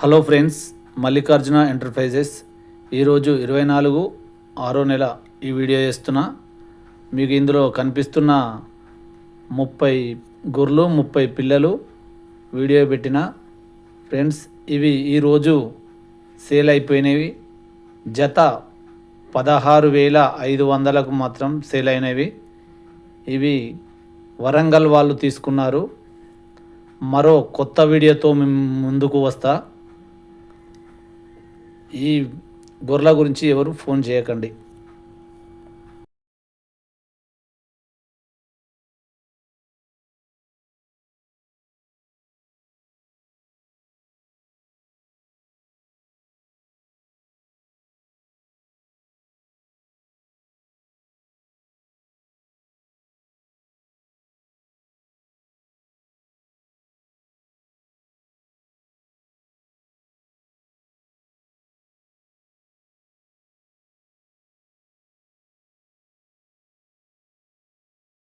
Hello friends Mallikarjuna enterprises. ఈరోజు ఇరవై నాలుగు ఆరో నెల ఈ వీడియో చేస్తున్నా. మీకు ఇందులో కనిపిస్తున్న ముప్పై గొర్రెలు ముప్పై పిల్లలు వీడియో పెట్టిన. ఫ్రెండ్స్ ఇవి ఈరోజు సేల్ అయిపోయినవి. జత పదహారు వేల ఐదు వందలకు మాత్రం సేల్ అయినవి. ఇవి వరంగల్ వాళ్ళు తీసుకున్నారు. మరో కొత్త వీడియోతో మేము ముందుకు వస్తా. ఈ గొర్రెల గురించి ఎవరు ఫోన్ చేయకండి.